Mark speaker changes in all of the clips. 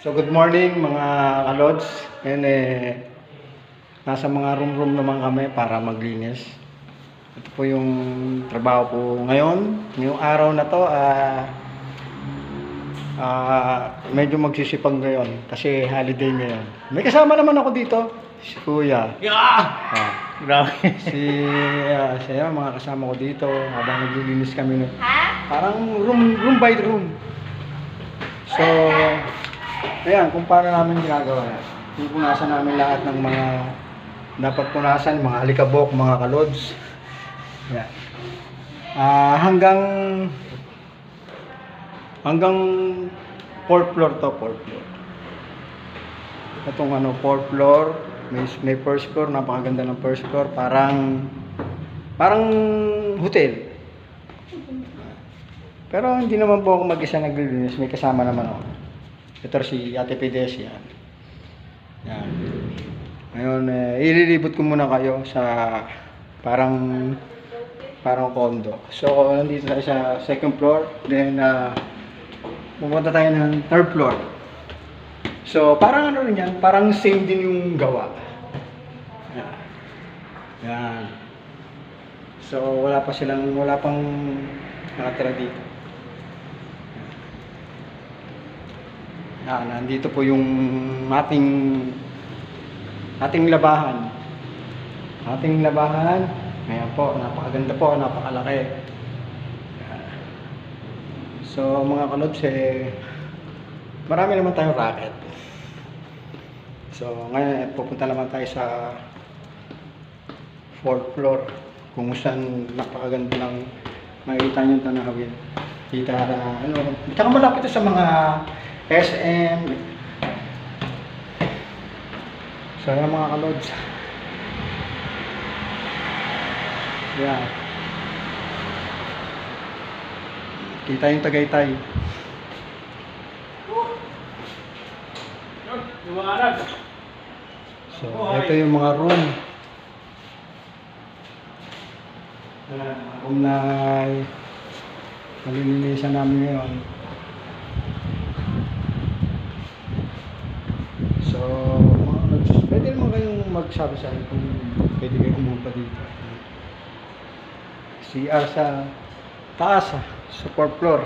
Speaker 1: So good morning mga kalods. Ngayon eh, nasa mga room-room naman kami para maglinis. Ito po yung trabaho ko ngayon. Ngayong araw na to, ah, ah, medyo magsisipag ngayon kasi holiday ngayon. May kasama naman ako dito, si Kuya.
Speaker 2: Yeah!
Speaker 1: Ah,
Speaker 2: Grabe.
Speaker 1: si ah, siya, mga kasama ko dito habang naglilinis kami. ng- Parang room, room by room. So, ayan, kung paano namin ginagawa yan. Pupunasan namin lahat ng mga dapat punasan, mga alikabok, mga kalods. Yan. Ah, hanggang hanggang fourth floor to, fourth floor. Itong ano, fourth floor, may, may first floor, napakaganda ng first floor, parang parang hotel. Pero hindi naman po ako mag-isa naglilinis, may kasama naman ako. Ito si Ate Pides yan. Yan. Ngayon, eh, ililibot ko muna kayo sa parang parang condo. So, nandito tayo sa second floor. Then, uh, pumunta tayo ng third floor. So, parang ano rin yan, parang same din yung gawa. Yan. Yan. So, wala pa silang, wala pang nakatira dito. Yan, nandito po yung ating ating labahan. Ating labahan. Ayan po, napakaganda po, napakalaki. So, mga kalods, eh, marami naman tayong racket. So, ngayon, eh, pupunta naman tayo sa fourth floor kung saan napakaganda ng makikita nyo tanawin. Kita na, ano, tsaka malapit sa mga SM. So, yan mga kalods. Yan. Kita yung Tagaytay. So, ito yung mga room. Mga room na malilinisan namin ngayon. So, pwede naman kayong magsabi sa akin kung pwede kayo pumunta dito. CR sa taas, ah, sa fourth floor.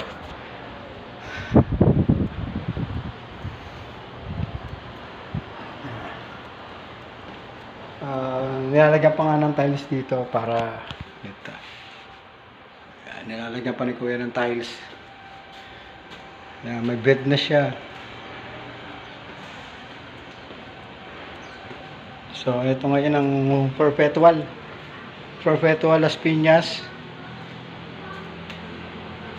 Speaker 1: Ah, nilalagyan pa nga ng tiles dito para ito. Yan, nilalagyan pa ni Kuya ng tiles. Yan, may bed na siya. So, ito ngayon ang perpetual. Perpetual Las Piñas.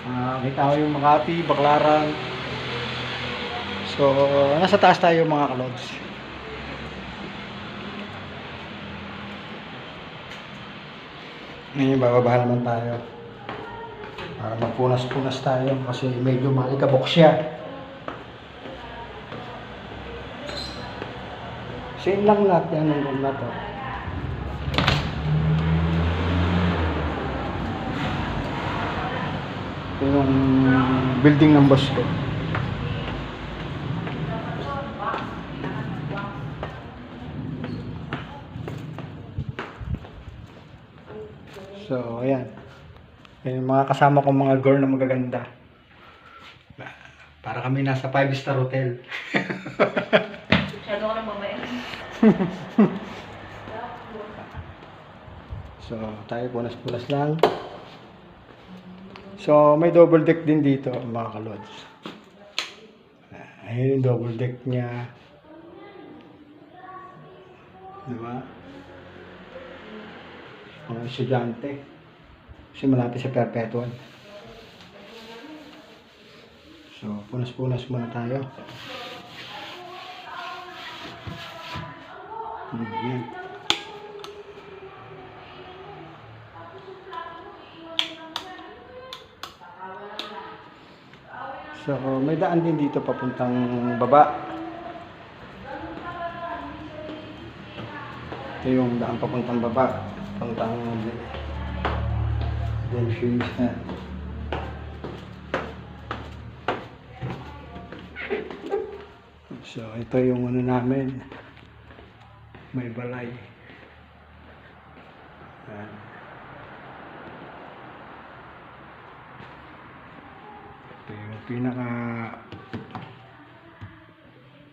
Speaker 1: Ah, kita ko yung Makati, Baclaran. So, nasa taas tayo mga kalods. Ngayon, bababa naman tayo. Para magpunas-punas tayo kasi medyo malikabok siya. Same lang lahat yan ng na to. Yung building ng boss ko. So, ayan. Yan yung mga kasama kong mga girl na magaganda. Para kami nasa 5-star hotel.
Speaker 3: Masyado ka nang mamaya.
Speaker 1: So, tayo punas-punas lang. So, may double deck din dito, mga kalods. Ayun yung double deck niya. Diba? Mga estudyante. Kasi malapit sa perpetual. So, punas-punas muna tayo. Hmm, yan. So, may daan din dito papuntang baba. Ito yung daan papuntang baba. Papuntang Delphi's na. So, ito yung ano namin. May balay. Ayan. Ito yung pinaka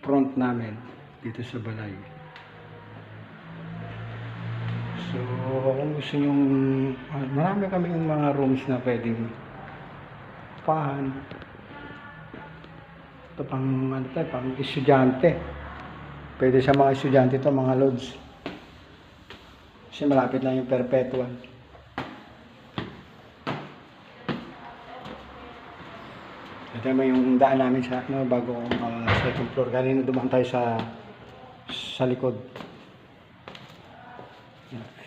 Speaker 1: front namin dito sa balay. So, kung gusto nyo, marami kaming mga rooms na pwedeng pahan. Ito pang, ano to, pang estudyante. Pwede sa mga estudyante to mga lodge. Kasi malapit lang yung perpetual. Ito naman yung daan namin sa ano, bago uh, second floor. Kanina dumaan tayo sa sa likod.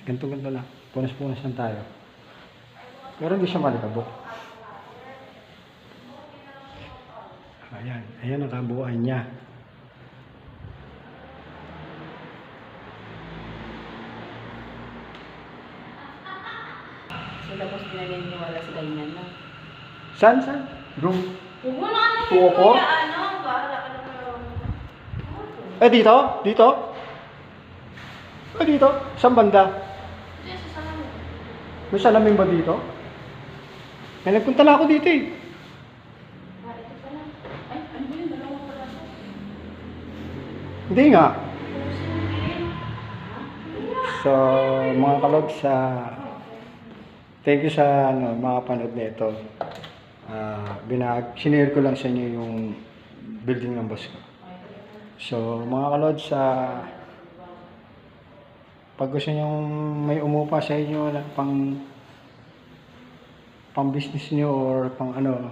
Speaker 1: Ganto-ganto lang. Punas-punas lang tayo. Pero hindi siya malikabok. Ayan. Ayan ang kabuuan niya.
Speaker 3: So, tapos pinaniniwala sa ganyan na.
Speaker 1: Saan? Saan? Room?
Speaker 3: Huwag mo na ano
Speaker 1: four?
Speaker 3: kuya, ano, bahala ka naman.
Speaker 1: Eh, dito? Dito? Eh, dito? Saan banda?
Speaker 3: Hindi, sa salamin.
Speaker 1: May salamin ba dito? Eh, nagpunta na ako dito eh.
Speaker 3: Ah, ito pala. Ay, ano yun? Dalawa pala.
Speaker 1: Hindi nga.
Speaker 3: Pusingin.
Speaker 1: So, mga kalog sa thank you sa ano, mga panood nito. Ah, binag sinare ko lang sa inyo yung building ng boss ko. So, mga kalod sa pag gusto nyo may umupa sa inyo na pang pang business nyo or pang ano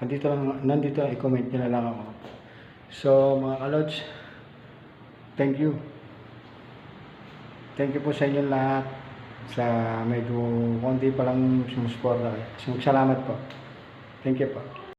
Speaker 1: nandito lang nandito i-comment nyo na lang ako. So, mga kalods, thank you. Thank you po sa inyo lahat sa medyo konti pa lang sumusuporta. So, salamat po. Thank you po.